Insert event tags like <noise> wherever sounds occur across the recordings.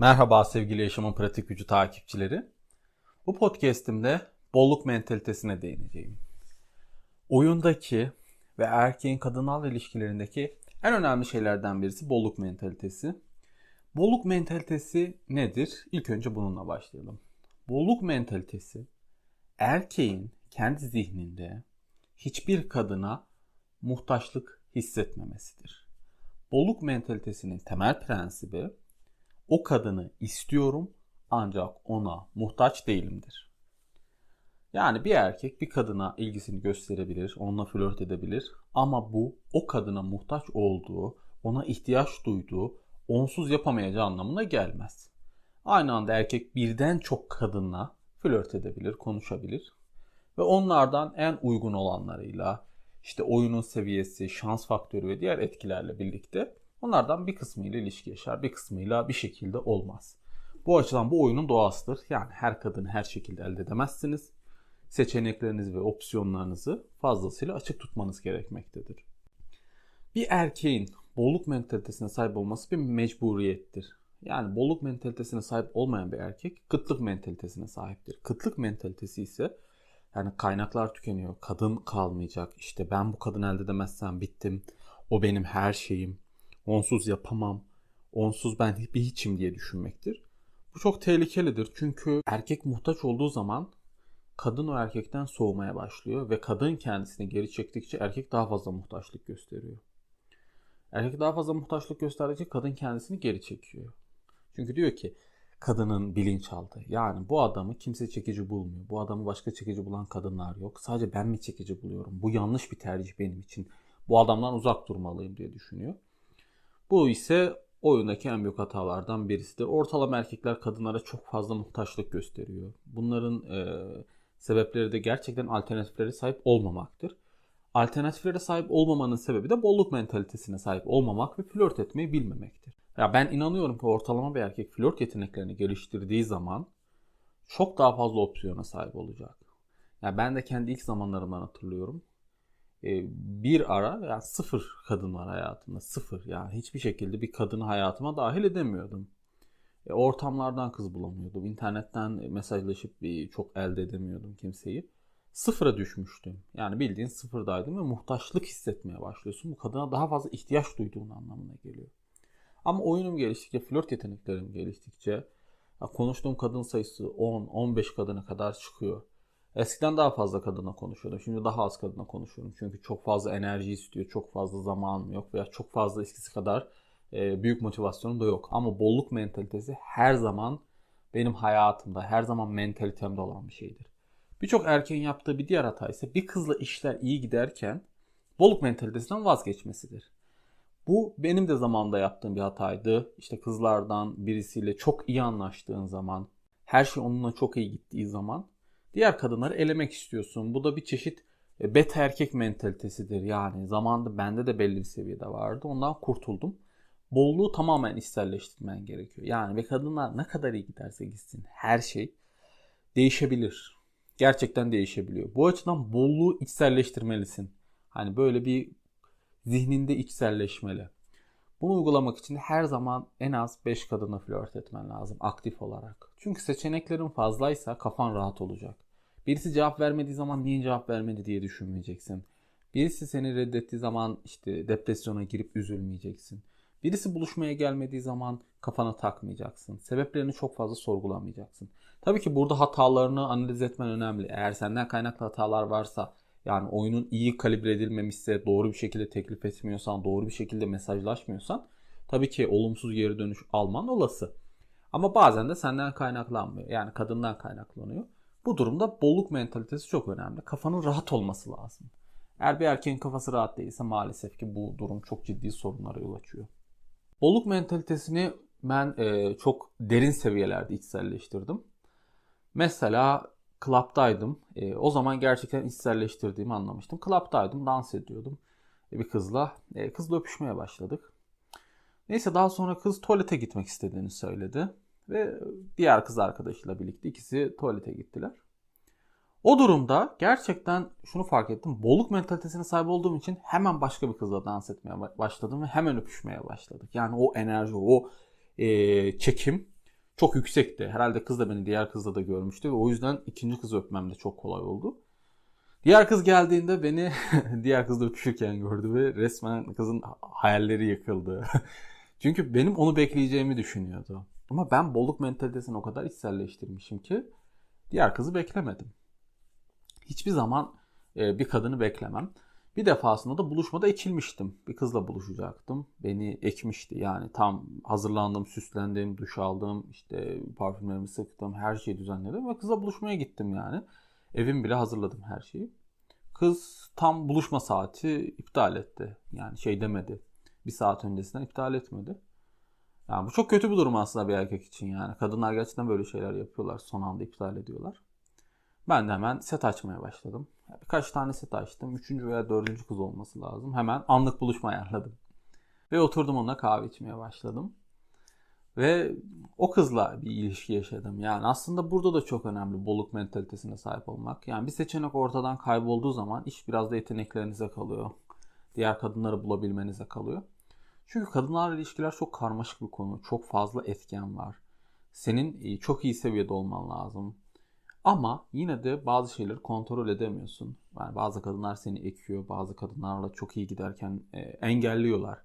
Merhaba sevgili Yaşamın Pratik Gücü takipçileri. Bu podcast'imde bolluk mentalitesine değineceğim. Oyundaki ve erkeğin kadınal ilişkilerindeki en önemli şeylerden birisi bolluk mentalitesi. Bolluk mentalitesi nedir? İlk önce bununla başlayalım. Bolluk mentalitesi erkeğin kendi zihninde hiçbir kadına muhtaçlık hissetmemesidir. Bolluk mentalitesinin temel prensibi o kadını istiyorum ancak ona muhtaç değilimdir. Yani bir erkek bir kadına ilgisini gösterebilir, onunla flört edebilir ama bu o kadına muhtaç olduğu, ona ihtiyaç duyduğu, onsuz yapamayacağı anlamına gelmez. Aynı anda erkek birden çok kadınla flört edebilir, konuşabilir ve onlardan en uygun olanlarıyla işte oyunun seviyesi, şans faktörü ve diğer etkilerle birlikte onlardan bir kısmıyla ilişki yaşar, bir kısmıyla bir şekilde olmaz. Bu açıdan bu oyunun doğasıdır. Yani her kadını her şekilde elde edemezsiniz. Seçeneklerinizi ve opsiyonlarınızı fazlasıyla açık tutmanız gerekmektedir. Bir erkeğin bolluk mentalitesine sahip olması bir mecburiyettir. Yani bolluk mentalitesine sahip olmayan bir erkek kıtlık mentalitesine sahiptir. Kıtlık mentalitesi ise yani kaynaklar tükeniyor, kadın kalmayacak, işte ben bu kadın elde edemezsem bittim, o benim her şeyim, onsuz yapamam, onsuz ben bir hiçim diye düşünmektir. Bu çok tehlikelidir çünkü erkek muhtaç olduğu zaman kadın o erkekten soğumaya başlıyor ve kadın kendisini geri çektikçe erkek daha fazla muhtaçlık gösteriyor. Erkek daha fazla muhtaçlık gösterdikçe kadın kendisini geri çekiyor. Çünkü diyor ki kadının bilinçaltı. Yani bu adamı kimse çekici bulmuyor. Bu adamı başka çekici bulan kadınlar yok. Sadece ben mi çekici buluyorum? Bu yanlış bir tercih benim için. Bu adamdan uzak durmalıyım diye düşünüyor. Bu ise oyundaki en büyük hatalardan birisidir. Ortalama erkekler kadınlara çok fazla muhtaçlık gösteriyor. Bunların e, sebepleri de gerçekten alternatiflere sahip olmamaktır. Alternatiflere sahip olmamanın sebebi de bolluk mentalitesine sahip olmamak ve flört etmeyi bilmemektir. Ya ben inanıyorum ki ortalama bir erkek flört yeteneklerini geliştirdiği zaman çok daha fazla opsiyona sahip olacak. Ya ben de kendi ilk zamanlarımdan hatırlıyorum. Bir ara yani sıfır kadın var hayatımda. Sıfır yani hiçbir şekilde bir kadını hayatıma dahil edemiyordum. E, ortamlardan kız bulamıyordum. İnternetten mesajlaşıp bir çok elde edemiyordum kimseyi. Sıfıra düşmüştüm. Yani bildiğin sıfırdaydım ve muhtaçlık hissetmeye başlıyorsun. Bu kadına daha fazla ihtiyaç duyduğun anlamına geliyor. Ama oyunum geliştikçe, flört yeteneklerim geliştikçe konuştuğum kadın sayısı 10-15 kadına kadar çıkıyor. Eskiden daha fazla kadına konuşuyordum. Şimdi daha az kadına konuşuyorum. Çünkü çok fazla enerji istiyor, çok fazla zamanım yok veya çok fazla eskisi kadar e, büyük motivasyonum da yok. Ama bolluk mentalitesi her zaman benim hayatımda, her zaman mentalitemde olan bir şeydir. Birçok erkeğin yaptığı bir diğer hata ise bir kızla işler iyi giderken bolluk mentalitesinden vazgeçmesidir. Bu benim de zamanda yaptığım bir hataydı. İşte kızlardan birisiyle çok iyi anlaştığın zaman, her şey onunla çok iyi gittiği zaman diğer kadınları elemek istiyorsun. Bu da bir çeşit e, beta erkek mentalitesidir. Yani zamanda bende de belli bir seviyede vardı. Ondan kurtuldum. Bolluğu tamamen içselleştirmen gerekiyor. Yani ve kadınlar ne kadar iyi giderse gitsin her şey değişebilir. Gerçekten değişebiliyor. Bu açıdan bolluğu içselleştirmelisin. Hani böyle bir zihninde içselleşmeli. Bunu uygulamak için her zaman en az 5 kadına flört etmen lazım aktif olarak. Çünkü seçeneklerin fazlaysa kafan rahat olacak. Birisi cevap vermediği zaman niye cevap vermedi diye düşünmeyeceksin. Birisi seni reddettiği zaman işte depresyona girip üzülmeyeceksin. Birisi buluşmaya gelmediği zaman kafana takmayacaksın. Sebeplerini çok fazla sorgulamayacaksın. Tabii ki burada hatalarını analiz etmen önemli. Eğer senden kaynaklı hatalar varsa yani oyunun iyi kalibre edilmemişse, doğru bir şekilde teklif etmiyorsan, doğru bir şekilde mesajlaşmıyorsan tabii ki olumsuz geri dönüş alman olası. Ama bazen de senden kaynaklanmıyor. Yani kadından kaynaklanıyor. Bu durumda bolluk mentalitesi çok önemli. Kafanın rahat olması lazım. Eğer bir erkeğin kafası rahat değilse maalesef ki bu durum çok ciddi sorunlara yol açıyor. Bolluk mentalitesini ben e, çok derin seviyelerde içselleştirdim. Mesela klaptaydım. E, o zaman gerçekten içselleştirdiğimi anlamıştım. Klaptaydım, dans ediyordum e, bir kızla. E, kızla öpüşmeye başladık. Neyse daha sonra kız tuvalete gitmek istediğini söyledi. Ve diğer kız arkadaşıyla birlikte ikisi tuvalete gittiler. O durumda gerçekten şunu fark ettim. Bolluk mentalitesine sahip olduğum için hemen başka bir kızla dans etmeye başladım ve hemen öpüşmeye başladık. Yani o enerji, o e, çekim çok yüksekti. Herhalde kız da beni diğer kızla da görmüştü ve o yüzden ikinci kızı öpmem de çok kolay oldu. Diğer kız geldiğinde beni <laughs> diğer kızla öpüşürken gördü ve resmen kızın hayalleri yıkıldı. <laughs> Çünkü benim onu bekleyeceğimi düşünüyordu. Ama ben bolluk mentalitesini o kadar içselleştirmişim ki diğer kızı beklemedim. Hiçbir zaman e, bir kadını beklemem. Bir defasında da buluşmada ekilmiştim. Bir kızla buluşacaktım. Beni ekmişti. Yani tam hazırlandım, süslendim, duş aldım, işte parfümlerimi sıktım, her şeyi düzenledim ve kızla buluşmaya gittim yani. Evim bile hazırladım her şeyi. Kız tam buluşma saati iptal etti. Yani şey demedi. Bir saat öncesinden iptal etmedi. Yani bu çok kötü bir durum aslında bir erkek için yani. Kadınlar gerçekten böyle şeyler yapıyorlar. Son anda iptal ediyorlar. Ben de hemen set açmaya başladım. Birkaç tane set açtım. Üçüncü veya dördüncü kız olması lazım. Hemen anlık buluşma ayarladım. Ve oturdum onunla kahve içmeye başladım. Ve o kızla bir ilişki yaşadım. Yani aslında burada da çok önemli bolluk mentalitesine sahip olmak. Yani bir seçenek ortadan kaybolduğu zaman iş biraz da yeteneklerinize kalıyor. Diğer kadınları bulabilmenize kalıyor. Çünkü kadınlarla ilişkiler çok karmaşık bir konu. Çok fazla etken var. Senin e, çok iyi seviyede olman lazım. Ama yine de bazı şeyleri kontrol edemiyorsun. Yani bazı kadınlar seni ekiyor, bazı kadınlarla çok iyi giderken e, engelliyorlar.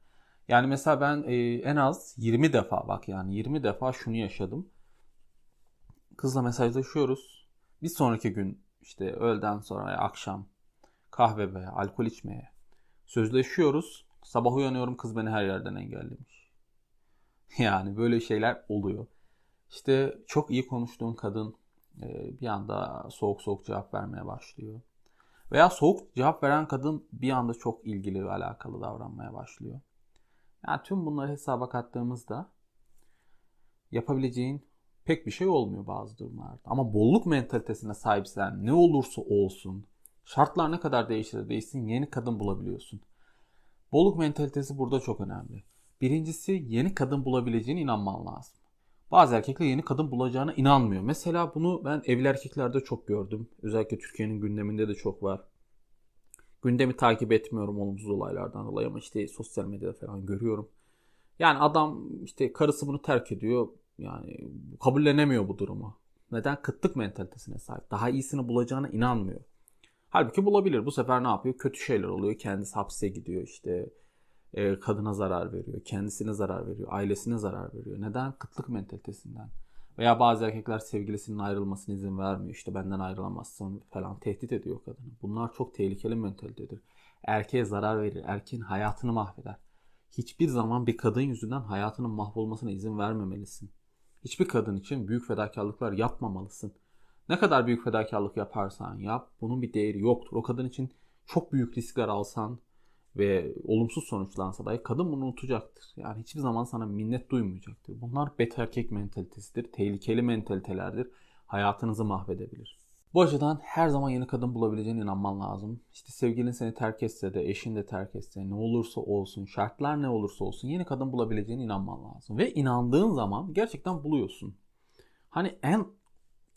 Yani mesela ben e, en az 20 defa bak yani 20 defa şunu yaşadım. Kızla mesajlaşıyoruz. Bir sonraki gün işte öğleden sonra veya akşam kahve veya alkol içmeye sözleşiyoruz. Sabah uyanıyorum kız beni her yerden engellemiş. <laughs> Yani böyle şeyler oluyor. İşte çok iyi konuştuğun kadın bir anda soğuk soğuk cevap vermeye başlıyor. Veya soğuk cevap veren kadın bir anda çok ilgili ve alakalı davranmaya başlıyor. Yani tüm bunları hesaba kattığımızda yapabileceğin pek bir şey olmuyor bazı durumlarda. Ama bolluk mentalitesine sahipsen ne olursa olsun, şartlar ne kadar değişir değişsin yeni kadın bulabiliyorsun. Bolluk mentalitesi burada çok önemli. Birincisi yeni kadın bulabileceğine inanman lazım. Bazı erkekler yeni kadın bulacağına inanmıyor. Mesela bunu ben evli erkeklerde çok gördüm. Özellikle Türkiye'nin gündeminde de çok var. Gündemi takip etmiyorum olumsuz olaylardan dolayı ama işte sosyal medyada falan görüyorum. Yani adam işte karısı bunu terk ediyor. Yani kabullenemiyor bu durumu. Neden? Kıtlık mentalitesine sahip. Daha iyisini bulacağına inanmıyor. Halbuki bulabilir. Bu sefer ne yapıyor? Kötü şeyler oluyor. Kendisi hapse gidiyor işte. E, kadına zarar veriyor. Kendisine zarar veriyor. Ailesine zarar veriyor. Neden? Kıtlık mentalitesinden. Veya bazı erkekler sevgilisinin ayrılmasına izin vermiyor. İşte benden ayrılamazsın falan tehdit ediyor kadını. Bunlar çok tehlikeli mentalitedir. Erkeğe zarar verir. Erkeğin hayatını mahveder. Hiçbir zaman bir kadın yüzünden hayatının mahvolmasına izin vermemelisin. Hiçbir kadın için büyük fedakarlıklar yapmamalısın. Ne kadar büyük fedakarlık yaparsan yap bunun bir değeri yoktur. O kadın için çok büyük riskler alsan ve olumsuz sonuçlansa dahi kadın bunu unutacaktır. Yani hiçbir zaman sana minnet duymayacaktır. Bunlar bet erkek mentalitesidir. Tehlikeli mentalitelerdir. Hayatınızı mahvedebilir. Bu açıdan her zaman yeni kadın bulabileceğine inanman lazım. İşte sevgilin seni terk etse de, eşin de terk etse, ne olursa olsun, şartlar ne olursa olsun yeni kadın bulabileceğine inanman lazım. Ve inandığın zaman gerçekten buluyorsun. Hani en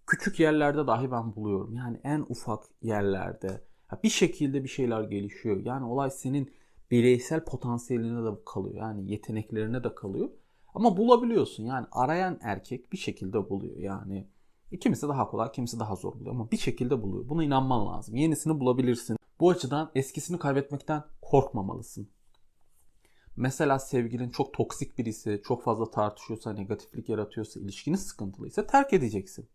küçük yerlerde dahi ben buluyorum. Yani en ufak yerlerde bir şekilde bir şeyler gelişiyor. Yani olay senin bireysel potansiyeline de kalıyor. Yani yeteneklerine de kalıyor. Ama bulabiliyorsun. Yani arayan erkek bir şekilde buluyor. Yani kimisi daha kolay, kimisi daha zor buluyor ama bir şekilde buluyor. Buna inanman lazım. Yenisini bulabilirsin. Bu açıdan eskisini kaybetmekten korkmamalısın. Mesela sevgilin çok toksik birisi, çok fazla tartışıyorsa, negatiflik yaratıyorsa, ilişkiniz sıkıntılıysa terk edeceksin.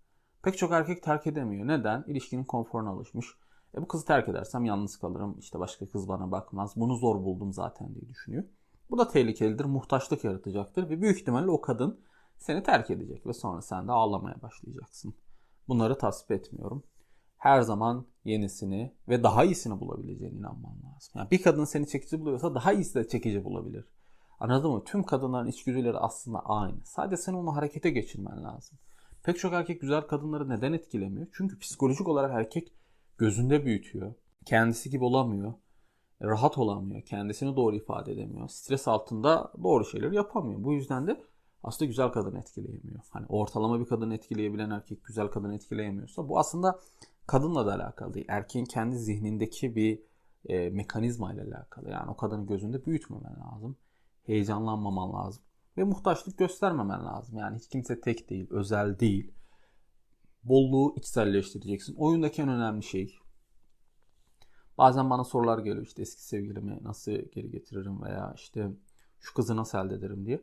Pek çok erkek terk edemiyor. Neden? İlişkinin konforuna alışmış. E bu kızı terk edersem yalnız kalırım. İşte başka kız bana bakmaz. Bunu zor buldum zaten diye düşünüyor. Bu da tehlikelidir. Muhtaçlık yaratacaktır. Ve büyük ihtimalle o kadın seni terk edecek. Ve sonra sen de ağlamaya başlayacaksın. Bunları tasvip etmiyorum. Her zaman yenisini ve daha iyisini bulabileceğine inanman lazım. Yani bir kadın seni çekici buluyorsa daha iyisi de çekici bulabilir. Anladın mı? Tüm kadınların içgüdüleri aslında aynı. Sadece sen onu harekete geçirmen lazım. Pek çok erkek güzel kadınları neden etkilemiyor? Çünkü psikolojik olarak erkek gözünde büyütüyor. Kendisi gibi olamıyor. Rahat olamıyor. Kendisini doğru ifade edemiyor. Stres altında doğru şeyler yapamıyor. Bu yüzden de aslında güzel kadın etkileyemiyor. Hani ortalama bir kadın etkileyebilen erkek güzel kadın etkileyemiyorsa bu aslında kadınla da alakalı değil. Erkeğin kendi zihnindeki bir e, mekanizma ile alakalı. Yani o kadını gözünde büyütmemen lazım. Heyecanlanmaman lazım. Ve muhtaçlık göstermemen lazım. Yani hiç kimse tek değil, özel değil. Bolluğu içselleştireceksin. Oyundaki en önemli şey. Bazen bana sorular geliyor işte eski sevgilimi nasıl geri getiririm veya işte şu kızı nasıl elde ederim diye.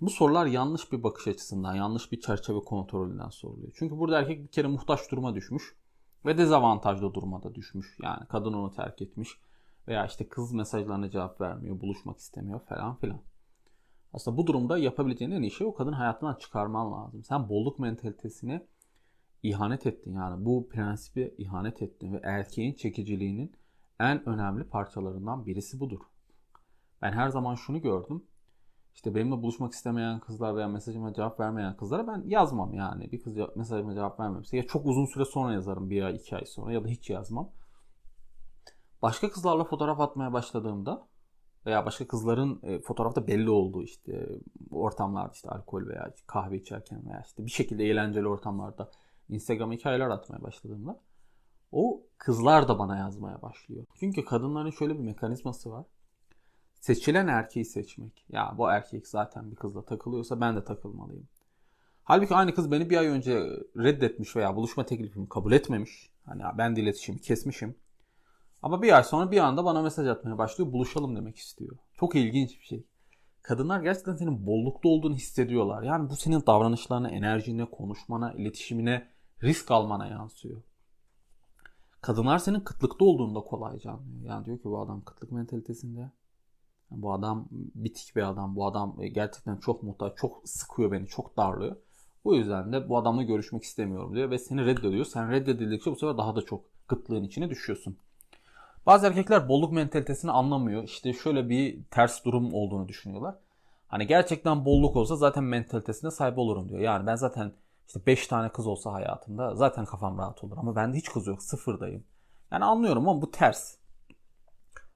Bu sorular yanlış bir bakış açısından, yanlış bir çerçeve kontrolünden soruluyor. Çünkü burada erkek bir kere muhtaç duruma düşmüş ve dezavantajlı duruma düşmüş. Yani kadın onu terk etmiş veya işte kız mesajlarına cevap vermiyor, buluşmak istemiyor falan filan. Aslında bu durumda yapabileceğin en iyi şey o kadın hayatından çıkarman lazım. Sen bolluk mentalitesine ihanet ettin yani bu prensibi ihanet ettin ve erkeğin çekiciliğinin en önemli parçalarından birisi budur. Ben her zaman şunu gördüm. İşte benimle buluşmak istemeyen kızlar veya mesajıma cevap vermeyen kızlara ben yazmam yani. Bir kız mesajıma cevap vermemişse ya çok uzun süre sonra yazarım bir ay iki ay sonra ya da hiç yazmam. Başka kızlarla fotoğraf atmaya başladığımda veya başka kızların e, fotoğrafta belli olduğu işte ortamlarda işte alkol veya kahve içerken veya işte bir şekilde eğlenceli ortamlarda Instagram hikayeler atmaya başladığımda o kızlar da bana yazmaya başlıyor. Çünkü kadınların şöyle bir mekanizması var. Seçilen erkeği seçmek. Ya bu erkek zaten bir kızla takılıyorsa ben de takılmalıyım. Halbuki aynı kız beni bir ay önce reddetmiş veya buluşma teklifimi kabul etmemiş. Hani ben de iletişimi kesmişim. Ama bir ay sonra bir anda bana mesaj atmaya başlıyor. Buluşalım demek istiyor. Çok ilginç bir şey. Kadınlar gerçekten senin bollukta olduğunu hissediyorlar. Yani bu senin davranışlarına, enerjine, konuşmana, iletişimine, risk almana yansıyor. Kadınlar senin kıtlıkta olduğunda kolayca anlıyor. Yani diyor ki bu adam kıtlık mentalitesinde. Bu adam bitik bir adam. Bu adam gerçekten çok muhtaç, çok sıkıyor beni, çok darlıyor. Bu yüzden de bu adamla görüşmek istemiyorum diyor ve seni reddediyor. Sen reddedildikçe bu sefer daha da çok kıtlığın içine düşüyorsun. Bazı erkekler bolluk mentalitesini anlamıyor. İşte şöyle bir ters durum olduğunu düşünüyorlar. Hani gerçekten bolluk olsa zaten mentalitesine sahip olurum diyor. Yani ben zaten işte 5 tane kız olsa hayatımda zaten kafam rahat olur. Ama bende hiç kız yok. Sıfırdayım. Yani anlıyorum ama bu ters.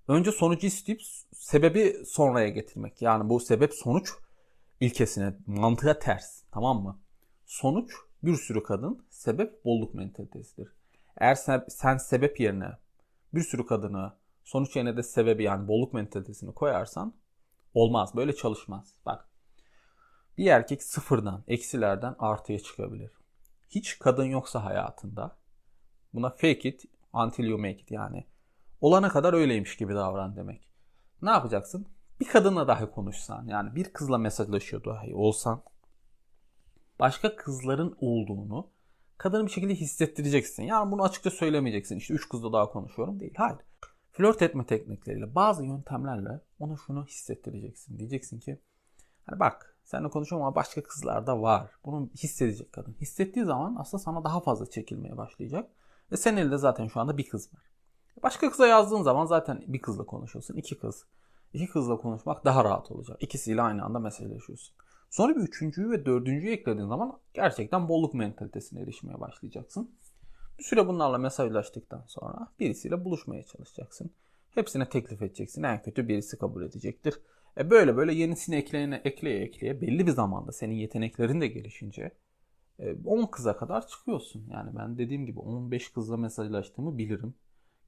Önce sonucu isteyip sebebi sonraya getirmek. Yani bu sebep sonuç ilkesine, mantığa ters. Tamam mı? Sonuç bir sürü kadın, sebep bolluk mentalitesidir. Eğer sen, sen sebep yerine bir sürü kadını sonuç yerine de sebebi yani bolluk mentalitesini koyarsan olmaz. Böyle çalışmaz. Bak bir erkek sıfırdan, eksilerden artıya çıkabilir. Hiç kadın yoksa hayatında buna fake it until you make it yani olana kadar öyleymiş gibi davran demek. Ne yapacaksın? Bir kadınla dahi konuşsan yani bir kızla mesajlaşıyor dahi olsan başka kızların olduğunu kadını bir şekilde hissettireceksin. Yani bunu açıkça söylemeyeceksin. İşte üç kızla daha konuşuyorum değil. Hayır. Flört etme teknikleriyle, bazı yöntemlerle ona şunu hissettireceksin. Diyeceksin ki hani bak seninle konuşuyorum ama başka kızlar da var. Bunu hissedecek kadın. Hissettiği zaman aslında sana daha fazla çekilmeye başlayacak. Ve senin elinde zaten şu anda bir kız var. Başka kıza yazdığın zaman zaten bir kızla konuşuyorsun. iki kız. İki kızla konuşmak daha rahat olacak. İkisiyle aynı anda mesajlaşıyorsun. Sonra bir üçüncüyü ve dördüncüyü eklediğin zaman gerçekten bolluk mentalitesine erişmeye başlayacaksın. Bir süre bunlarla mesajlaştıktan sonra birisiyle buluşmaya çalışacaksın. Hepsine teklif edeceksin. En kötü birisi kabul edecektir. E böyle böyle yenisini ekleyene, ekleye ekleye belli bir zamanda senin yeteneklerin de gelişince 10 e, kıza kadar çıkıyorsun. Yani ben dediğim gibi 15 kızla mesajlaştığımı bilirim.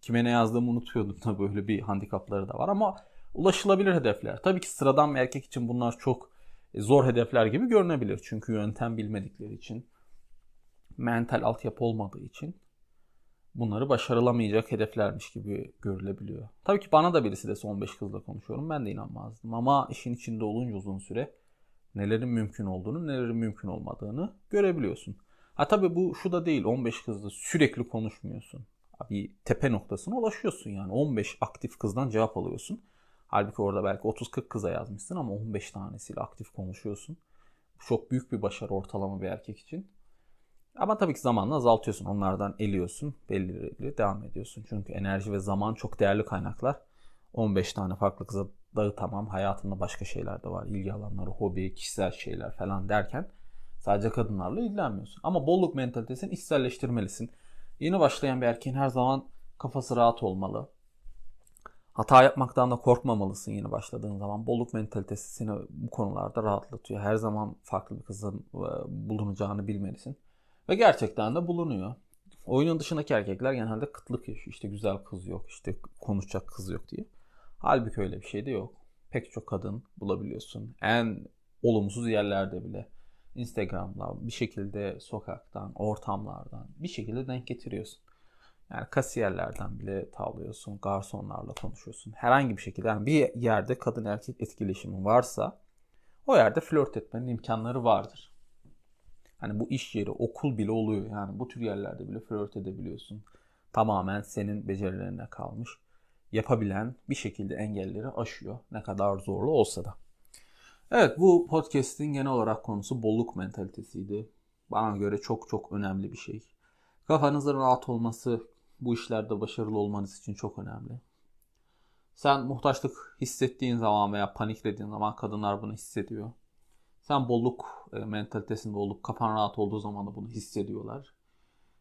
Kime ne yazdığımı unutuyordum tabii böyle bir handikapları da var ama ulaşılabilir hedefler. Tabii ki sıradan bir erkek için bunlar çok zor hedefler gibi görünebilir. Çünkü yöntem bilmedikleri için, mental altyapı olmadığı için bunları başarılamayacak hedeflermiş gibi görülebiliyor. Tabii ki bana da birisi dese 15 kızla konuşuyorum ben de inanmazdım. Ama işin içinde olunca uzun süre nelerin mümkün olduğunu, nelerin mümkün olmadığını görebiliyorsun. Ha tabii bu şu da değil 15 kızla sürekli konuşmuyorsun. Bir tepe noktasına ulaşıyorsun yani 15 aktif kızdan cevap alıyorsun. Halbuki orada belki 30-40 kıza yazmışsın ama 15 tanesiyle aktif konuşuyorsun. Bu çok büyük bir başarı ortalama bir erkek için. Ama tabii ki zamanla azaltıyorsun. Onlardan eliyorsun. Belli devam ediyorsun. Çünkü enerji ve zaman çok değerli kaynaklar. 15 tane farklı kıza dağıtamam. Hayatında başka şeyler de var. İlgi alanları, hobi, kişisel şeyler falan derken sadece kadınlarla ilgilenmiyorsun. Ama bolluk mentalitesini içselleştirmelisin. Yeni başlayan bir erkeğin her zaman kafası rahat olmalı. Hata yapmaktan da korkmamalısın yeni başladığın zaman. Bolluk mentalitesi seni bu konularda rahatlatıyor. Her zaman farklı bir kızın e, bulunacağını bilmelisin. Ve gerçekten de bulunuyor. Oyunun dışındaki erkekler genelde kıtlık yaşıyor. İşte güzel kız yok, işte konuşacak kız yok diye. Halbuki öyle bir şey de yok. Pek çok kadın bulabiliyorsun. En olumsuz yerlerde bile Instagram'da bir şekilde sokaktan, ortamlardan bir şekilde denk getiriyorsun. Yani kasiyerlerden bile tavlıyorsun, garsonlarla konuşuyorsun. Herhangi bir şekilde yani bir yerde kadın erkek etkileşimi varsa o yerde flört etmenin imkanları vardır. Hani bu iş yeri, okul bile oluyor. Yani bu tür yerlerde bile flört edebiliyorsun. Tamamen senin becerilerine kalmış. Yapabilen bir şekilde engelleri aşıyor. Ne kadar zorlu olsa da. Evet bu podcast'in genel olarak konusu bolluk mentalitesiydi. Bana göre çok çok önemli bir şey. Kafanızın rahat olması bu işlerde başarılı olmanız için çok önemli. Sen muhtaçlık hissettiğin zaman veya paniklediğin zaman kadınlar bunu hissediyor. Sen bolluk e, mentalitesinde olup kafan rahat olduğu zaman da bunu hissediyorlar.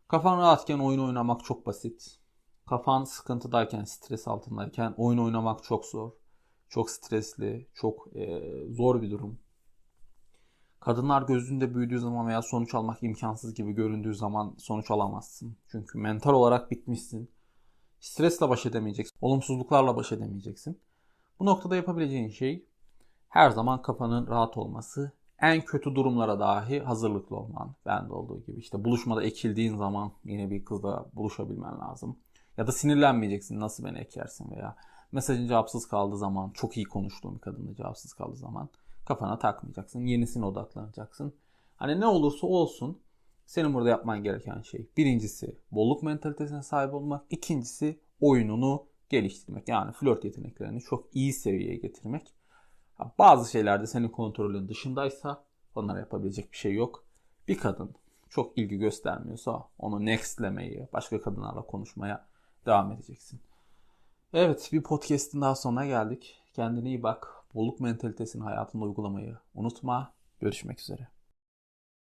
Kafan rahatken oyun oynamak çok basit. Kafan sıkıntıdayken, stres altındayken oyun oynamak çok zor. Çok stresli, çok e, zor bir durum. Kadınlar gözünde büyüdüğü zaman veya sonuç almak imkansız gibi göründüğü zaman sonuç alamazsın. Çünkü mental olarak bitmişsin. Stresle baş edemeyeceksin. Olumsuzluklarla baş edemeyeceksin. Bu noktada yapabileceğin şey her zaman kafanın rahat olması. En kötü durumlara dahi hazırlıklı olman. Bende olduğu gibi. işte buluşmada ekildiğin zaman yine bir kızla buluşabilmen lazım. Ya da sinirlenmeyeceksin nasıl beni ekersin veya mesajın cevapsız kaldığı zaman çok iyi konuştuğum bir kadınla cevapsız kaldığı zaman kafana takmayacaksın. Yenisine odaklanacaksın. Hani ne olursa olsun senin burada yapman gereken şey birincisi bolluk mentalitesine sahip olmak. ikincisi oyununu geliştirmek. Yani flört yeteneklerini çok iyi seviyeye getirmek. Bazı şeylerde senin kontrolün dışındaysa onlara yapabilecek bir şey yok. Bir kadın çok ilgi göstermiyorsa onu nextlemeyi, başka kadınlarla konuşmaya devam edeceksin. Evet bir podcast'in daha sonuna geldik. Kendine iyi bak. Bolluk mentalitesini hayatında uygulamayı unutma. Görüşmek üzere.